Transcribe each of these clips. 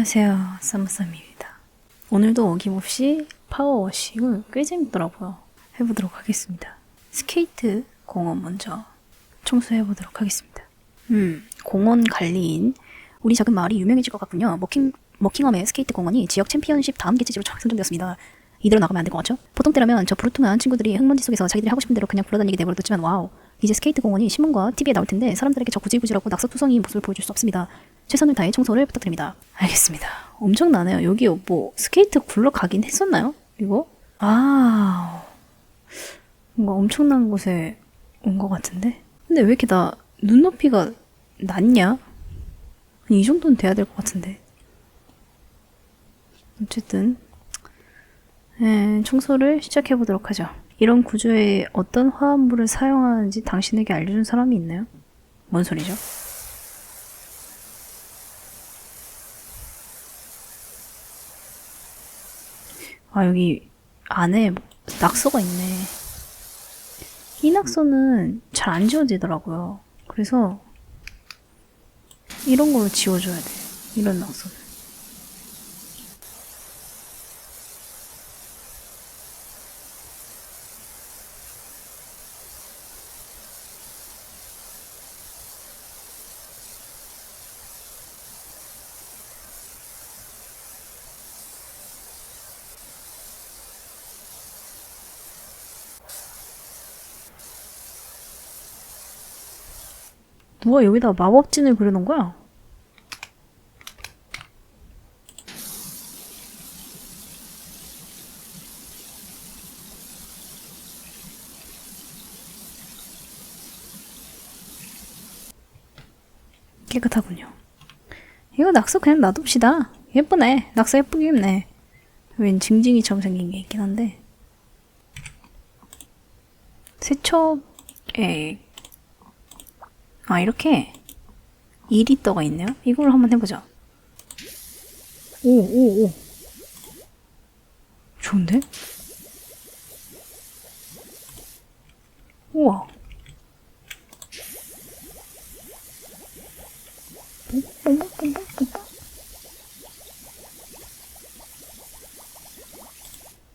안녕하세요. 쌈쌈입니다. 오늘도 어김없이 파워워시 이거 꽤 재밌더라고요. 해보도록 하겠습니다. 스케이트 공원 먼저 청소해보도록 하겠습니다. 음, 공원 관리인 우리 작은 마을이 유명해질 것 같군요. 머킹, 머킹엄의 스케이트 공원이 지역 챔피언십 다음 개최지로 선정되었습니다. 이대로 나가면 안 될 것 같죠? 보통 때라면 저 부르퉁한 친구들이 흙먼지 속에서 자기들이 하고 싶은 대로 그냥 굴러다니게 내버려뒀지만 와우. 이제 스케이트 공원이 신문과 TV에 나올 텐데 사람들에게 저 구질구질하고 낙서투성이인 모습을 보여줄 수 없습니다. 최선을 다해 청소를 부탁드립니다. 알겠습니다. 엄청나네요. 여기 뭐 스케이트 굴러가긴 했었나요? 이거? 아, 뭔가 엄청난 곳에 온 것 같은데? 근데 왜 이렇게 나 눈높이가 낮냐? 이 정도는 돼야 될 것 같은데. 어쨌든 네, 청소를 시작해 보도록 하죠. 이런 구조에 어떤 화합물을 사용하는지 당신에게 알려준 사람이 있나요? 뭔 소리죠? 아, 여기 안에 낙서가 있네. 이 낙서는 잘 안 지워지더라고요. 그래서 이런 걸로 지워줘야 돼. 이런 낙서는. 누가 여기다 마법진을 그려놓은 거야? 깨끗하군요. 이거 낙서 그냥 놔둡시다. 예쁘네. 낙서 예쁘게 했네. 웬 징징이처럼 생긴 게 있긴 한데. 세척에 아, 이렇게 2리터가 있네요. 이걸 한번 해보자. 오, 오, 오. 좋은데? 우와.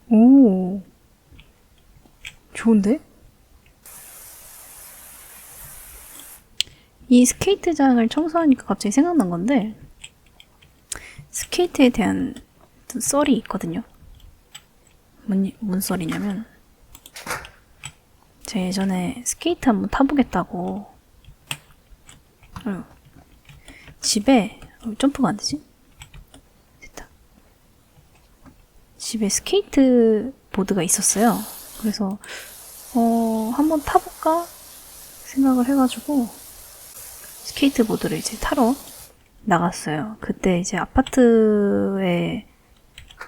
오. 좋은데? 이 스케이트장을 청소하니까 갑자기 생각난 건데 스케이트에 대한 썰이 있거든요. 뭔, 뭔 썰이냐면 제가 예전에 스케이트 한번 타보겠다고 어휴, 집에 어, 점프가 안 되지? 됐다. 집에 스케이트 보드가 있었어요. 그래서 어 한번 타볼까 생각을 해가지고 스케이트보드를 이제 타러 나갔어요. 그때 이제 아파트에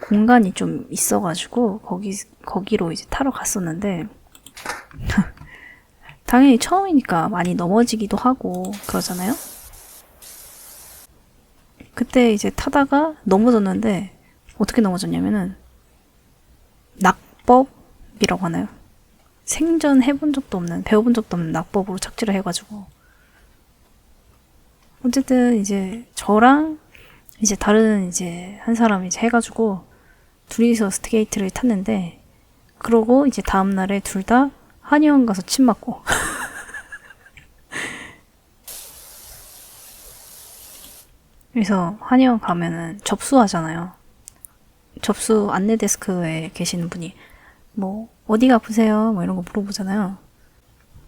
공간이 좀 있어가지고 거기 거기로 이제 타러 갔었는데 당연히 처음이니까 많이 넘어지기도 하고 그러잖아요. 그때 이제 타다가 넘어졌는데 어떻게 넘어졌냐면은 낙법이라고 하나요? 생전 해본 적도 없는 배워본 적도 없는 낙법으로 착지를 해가지고 어쨌든 이제 저랑 이제 다른 이제 한 사람이 이제 해가지고 둘이서 스케이트를 탔는데 그러고 이제 다음 날에 둘 다 한의원 가서 침 맞고 그래서 한의원 가면은 접수하잖아요. 접수 안내 데스크에 계시는 분이 뭐 어디가 아프세요? 뭐 이런 거 물어보잖아요.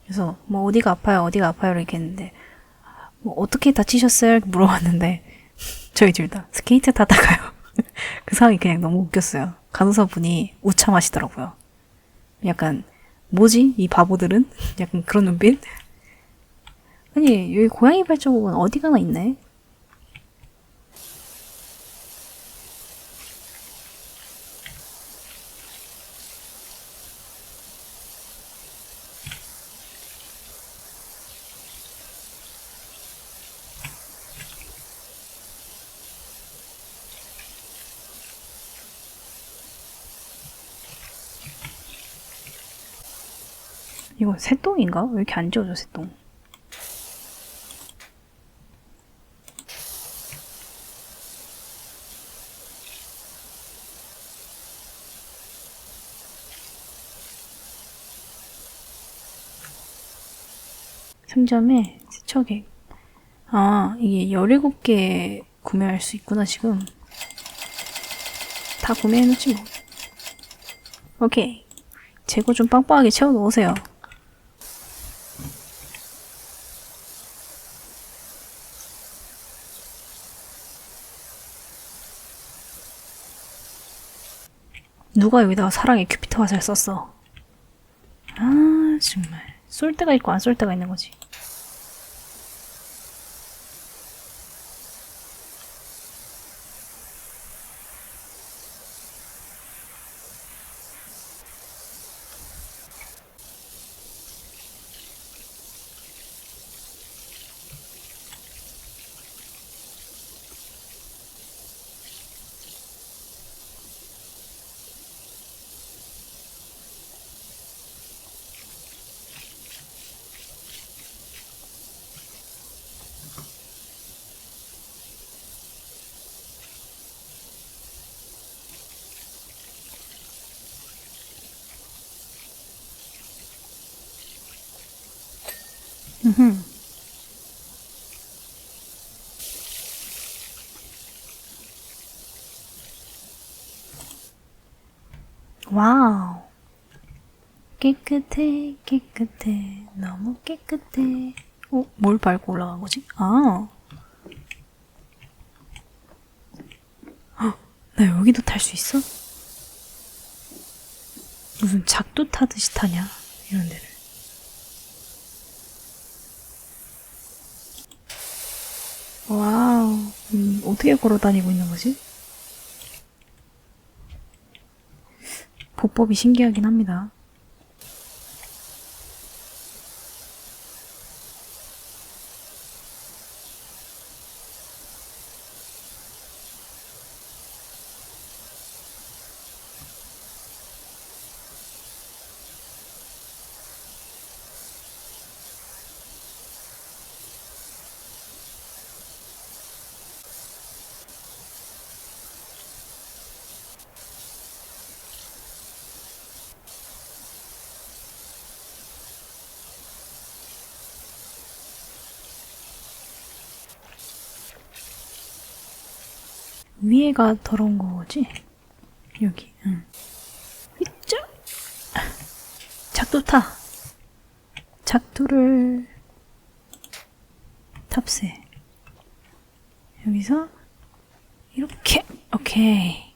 그래서 뭐 어디가 아파요? 어디가 아파요? 이렇게 했는데 뭐 어떻게 다치셨어요? 물어봤는데 저희 둘 다 스케이트 타다가요. 그 상황이 그냥 너무 웃겼어요. 간호사분이 우참하시더라고요. 약간 뭐지 이 바보들은? 약간 그런 눈빛? 아니 여기 고양이 발자국은 어디 가나 있네? 이거 새똥인가? 왜 이렇게 안 지워져 새똥? 3점에 세척에. 아 이게 17개 구매할 수 있구나 지금 다 구매해놓지 뭐 오케이 재고 좀 빵빵하게 채워 놓으세요. 누가 여기다가 사랑의 큐피터 화살 썼어? 아, 정말. 쏠 때가 있고 안 쏠 때가 있는 거지. 와우. 깨끗해, 깨끗해, 너무 깨끗해. 어, 뭘 밟고 올라간 거지? 아. 헉, 나 여기도 탈 수 있어? 무슨 작두 타듯이 타냐? 이런 데를. 와우, 음, 어떻게 걸어 다니고 있는 거지? 보법이 신기하긴 합니다. 위에가 더러운 거지? 여기, 응. 이쪽! 작두 타! 작두를 탑세. 여기서, 이렇게, 오케이.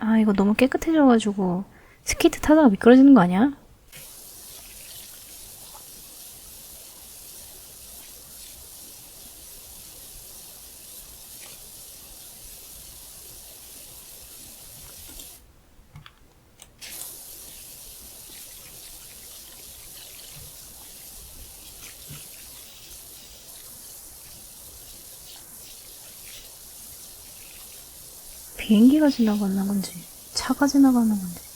아, 이거 너무 깨끗해져가지고 스케이트 타다가 미끄러지는 거 아니야? 비행기가 지나가는 건지, 차가 지나가는 건지.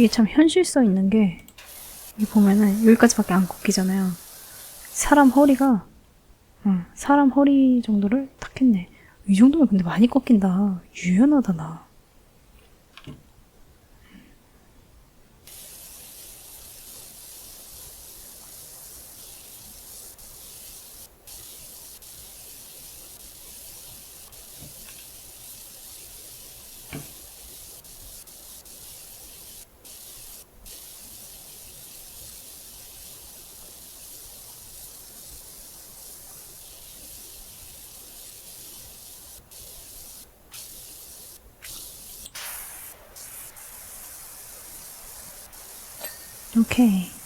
이게 참 현실성 있는 게, 이 보면은 여기까지밖에 안 꺾이잖아요. 사람 허리가, 응, 사람 허리 정도를 딱 했네. 이 정도면 근데 많이 꺾인다. 유연하다, 나. 오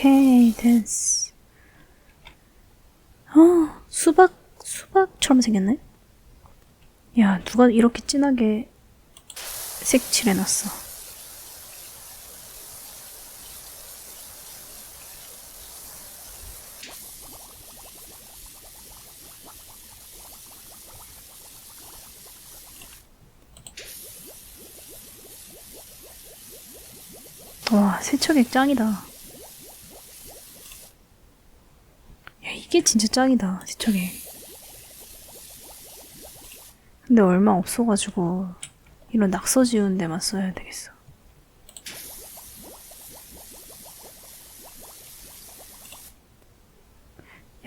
오케이, 됐어. 어, 수박, 수박처럼 생겼네? 야, 누가 이렇게 진하게 색칠해놨어. 와, 세척액 짱이다. 야, 이게 진짜 짱이다, 세척액. 근데 얼마 없어가지고, 이런 낙서 지운 데만 써야 되겠어.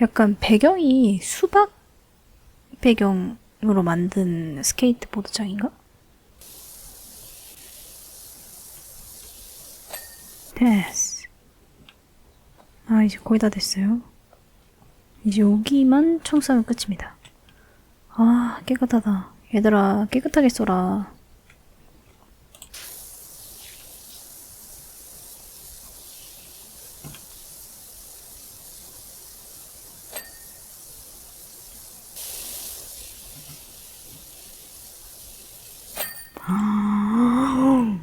약간 배경이 수박 배경으로 만든 스케이트보드장인가? 됐어. 아, 이제 거의 다 됐어요. 이제 여기만 청소하면 끝입니다. 아, 깨끗하다. 얘들아, 깨끗하게 써라. 아,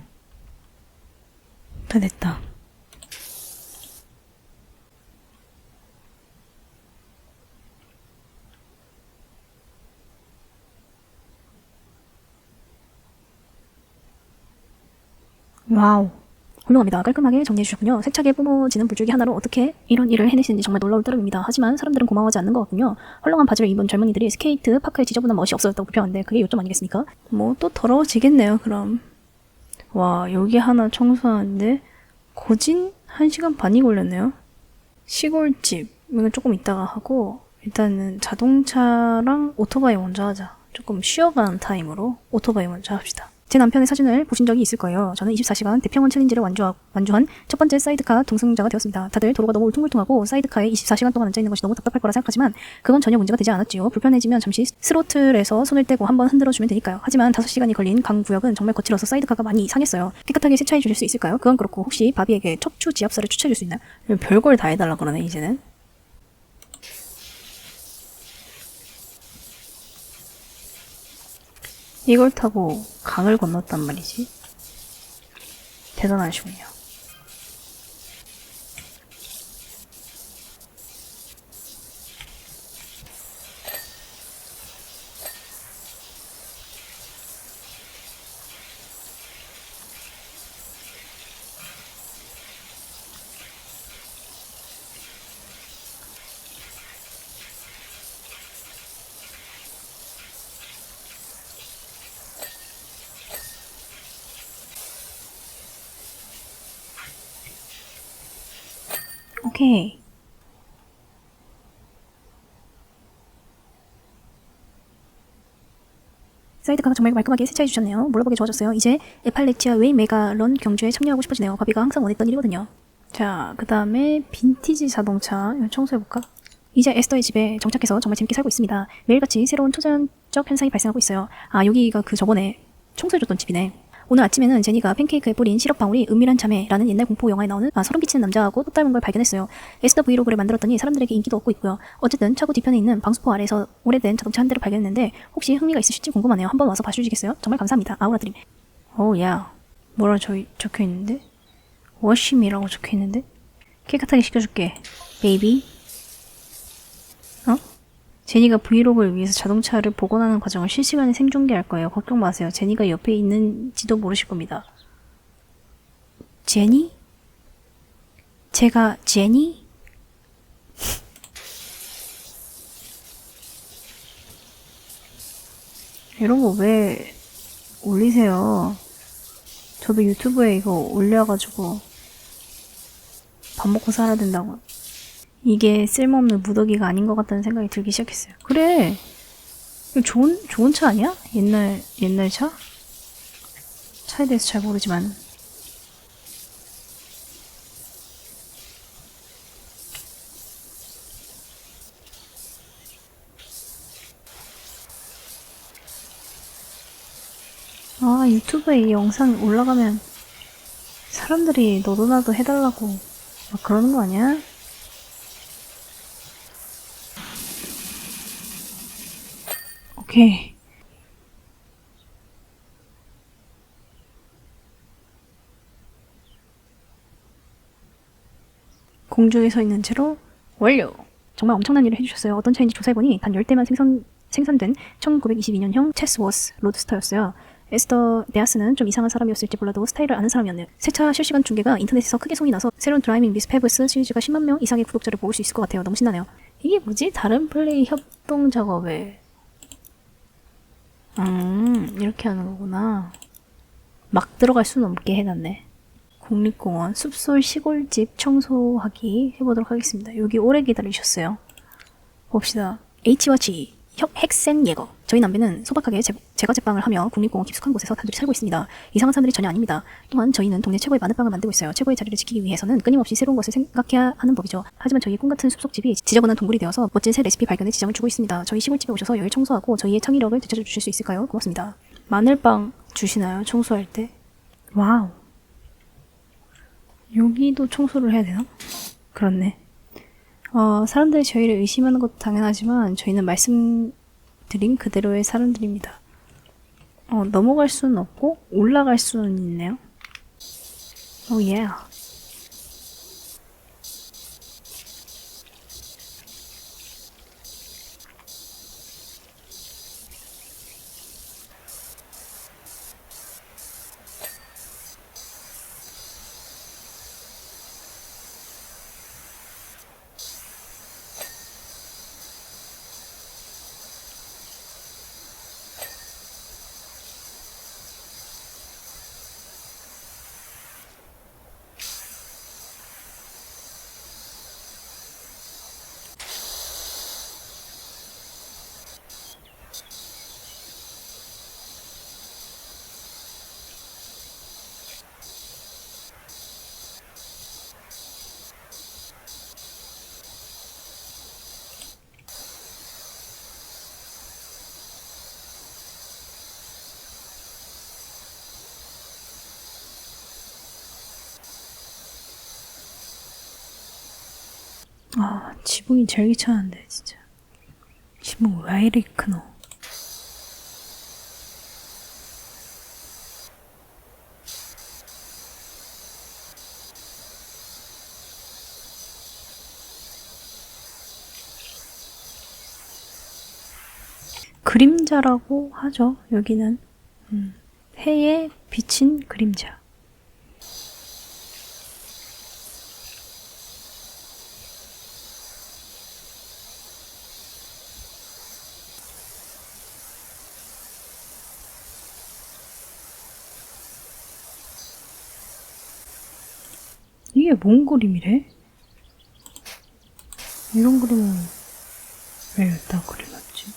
다 됐다. 와우. 훌륭합니다. 깔끔하게 정리해 주셨군요. 세차게 뿜어지는 불줄기 하나로 어떻게 이런 일을 해내시는지 정말 놀라울 따름입니다. 하지만 사람들은 고마워하지 않는 것 같군요. 헐렁한 바지를 입은 젊은이들이 스케이트 파크의 지저분한 멋이 없어졌다고 불평하는데 그게 요점 아니겠습니까? 뭐 또 더러워지겠네요. 그럼. 와 여기 하나 청소하는데 거진 1시간 반이 걸렸네요. 시골집 이건 조금 이따가 하고 일단은 자동차랑 오토바이 먼저 하자. 조금 쉬어가는 타임으로 오토바이 먼저 합시다. 제 남편의 사진을 보신 적이 있을 거예요. 저는 24시간 대평원 챌린지를 완주하, 완주한 첫 번째 사이드카 동승자가 되었습니다. 다들 도로가 너무 울퉁불퉁하고 사이드카에 24시간 동안 앉아있는 것이 너무 답답할 거라 생각하지만 그건 전혀 문제가 되지 않았지요. 불편해지면 잠시 스로틀에서 손을 떼고 한번 흔들어주면 되니까요. 하지만 5시간이 걸린 강 구역은 정말 거칠어서 사이드카가 많이 상했어요. 깨끗하게 세차해 주실 수 있을까요? 그건 그렇고 혹시 바비에게 척추 지압사를 추천해 줄 수 있나요? 별걸 다 해달라 그러네 이제는. 이걸 타고 강을 건넜단 말이지. 대단하시군요. 오케이. 사이드카가 정말 깔끔하게 세차해 주셨네요. 몰라보기 좋아졌어요. 이제 에팔레티아 웨이 메가 런 경주에 참여하고 싶어지네요. 바비가 항상 원했던 일이거든요. 자, 그 다음에 빈티지 자동차 청소해볼까? 이제 에스더의 집에 정착해서 정말 재밌게 살고 있습니다. 매일같이 새로운 초전적 현상이 발생하고 있어요. 아, 여기가 그 저번에 청소해줬던 집이네. 오늘 아침에는 제니가 팬케이크에 뿌린 시럽 방울이 은밀한 자매라는 옛날 공포 영화에 나오는 아, 소름 끼치는 남자하고 또 닮은 걸 발견했어요. 에스더 브이로그를 만들었더니 사람들에게 인기도 얻고 있고요. 어쨌든 차고 뒤편에 있는 방수포 아래에서 오래된 자동차 한 대를 발견했는데 혹시 흥미가 있으실지 궁금하네요. 한번 와서 봐주시겠어요? 정말 감사합니다. 아우라 드림. 오, 야. 뭐라 저, 적혀 있는데? 워심이라고 적혀 있는데? 깨끗하게 시켜줄게. 베이비. 제니가 브이로그를 위해서 자동차를 복원하는 과정을 실시간에 생중계할 거예요. 걱정 마세요. 제니가 옆에 있는지도 모르실 겁니다. 제니? 제가 제니? 이런 거 왜 올리세요? 저도 유튜브에 이거 올려가지고 밥 먹고 살아야 된다고. 이게 쓸모없는 무더기가 아닌 것 같다는 생각이 들기 시작했어요. 그래. 좋은, 좋은 차 아니야? 옛날, 옛날 차? 차에 대해서 잘 모르지만. 아, 유튜브에 이 영상 올라가면 사람들이 너도 나도 해달라고 막 그러는 거 아니야? 오케이. 공중에 서 있는 채로 완료. 정말 엄청난 일을 해주셨어요. 어떤 차인지 조사해보니 단 10대만 생산, 생산된 1922년형 체스워스 로드스터였어요. 에스더 데아스는 좀 이상한 사람이었을지 몰라도 스타일을 아는 사람이었네요. 새차 실시간 중계가 인터넷에서 크게 송이 나서 새로운 드라이빙 미스 페브스 시리즈가 10만 명 이상의 구독자를 모을 수 있을 것 같아요. 너무 신나네요. 이게 뭐지? 다른 플레이 협동 작업에 음 이렇게 하는 거구나. 막 들어갈 수는 없게 해놨네. 국립공원 숲솔 시골집 청소하기 해보도록 하겠습니다. 여기 오래 기다리셨어요. 봅시다. H와 G 혁, 핵센 예거. 저희 남배는 소박하게 제, 제과 제빵을 하며 국립공원 깊숙한 곳에서 단둘이 살고 있습니다. 이상한 사람들이 전혀 아닙니다. 또한 저희는 동네 최고의 마늘빵을 만들고 있어요. 최고의 자리를 지키기 위해서는 끊임없이 새로운 것을 생각해야 하는 법이죠. 하지만 저희의 꿈같은 숲속집이 지저분한 동굴이 되어서 멋진 새 레시피 발견에 지장을 주고 있습니다. 저희 시골집에 오셔서 여기 청소하고 저희의 창의력을 되찾아 주실 수 있을까요? 고맙습니다. 마늘빵 주시나요? 청소할 때? 와우. 여기도 청소를 해야 되나? 그렇네. 어, 사람들이 저희를 의심하는 것도 당연하지만 저희는 말씀 드린 그대로의 사람들입니다. 어, 넘어갈 수는 없고 올라갈 수는 있네요. 오 예. 아, 지붕이 제일 귀찮은데, 진짜. 지붕 왜 이리 크노? 그림자라고 하죠, 여기는. 음, 해에 비친 그림자. 이게 뭔 그림이래? 이런 그림은 왜 여기다 그려놨지?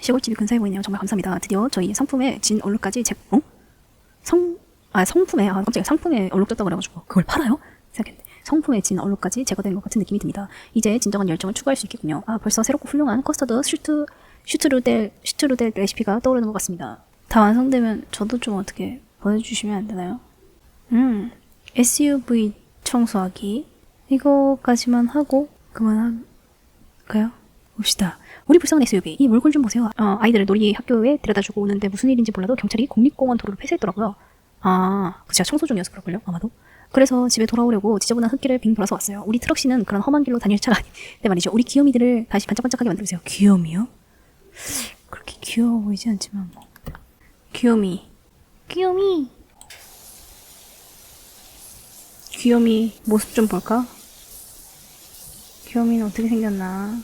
시골집이 근사해 보이네요. 정말 감사합니다. 드디어 저희 상품의 진 얼룩까지 제, 어? 성, 아, 성품에, 아, 깜짝이야. 상품에 얼룩 졌다고 그래가지고, 그걸 팔아요? 생각했는데. 성품에 진 얼룩까지 제거된 것 같은 느낌이 듭니다. 이제 진정한 열정을 추구할 수 있겠군요. 아, 벌써 새롭고 훌륭한 커스터드 슈트, 슈트루델, 슈트루델 레시피가 떠오르는 것 같습니다. 다 완성되면 저도 좀 어떻게 보내주시면 안 되나요? 음, SUV 청소하기. 이거까지만 하고, 그만한, 가요? 봅시다. 우리 불쌍한 SUV. 이 물건 좀 보세요. 어, 아이들을 놀이 학교에 데려다주고 오는데 무슨 일인지 몰라도 경찰이 국립공원 도로를 폐쇄했더라고요. 아, 그 제가 청소 중이어서 그럴걸요? 아마도. 그래서 집에 돌아오려고 지저분한 흙길을 빙 돌아서 왔어요. 우리 트럭 씨는 그런 험한 길로 다닐 차가 아닌데 말이죠. 우리 귀요미들을 다시 반짝반짝하게 만들어주세요. 귀요미요? 그렇게 귀여워 보이지 않지만 뭐. 귀요미. 귀요미. 귀요미 모습 좀 볼까? 귀요미는 어떻게 생겼나?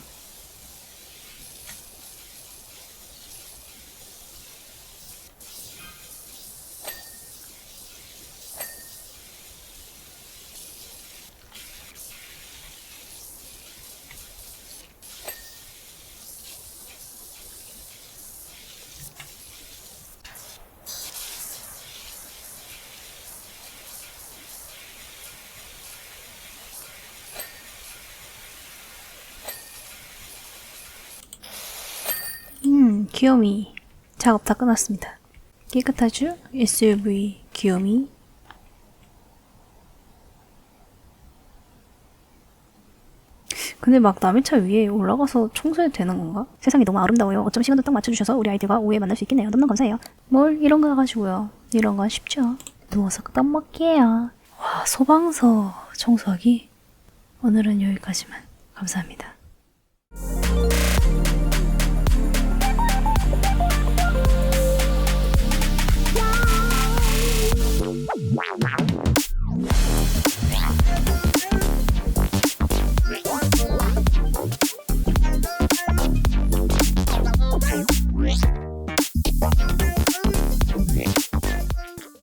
음, 귀요미. 작업 다 끝났습니다. 깨끗하죠? SUV 귀요미. 근데 막 남의 차 위에 올라가서 청소해도 되는 건가? 세상이 너무 아름다워요. 어쩜 시간도 딱 맞춰주셔서 우리 아이들과 오후에 만날 수 있겠네요. 너무너무 감사해요. 뭘 이런 거 가지고요. 이런 건 쉽죠. 누워서 떡 먹게요. 와, 소방서 청소하기? 오늘은 여기까지만. 감사합니다.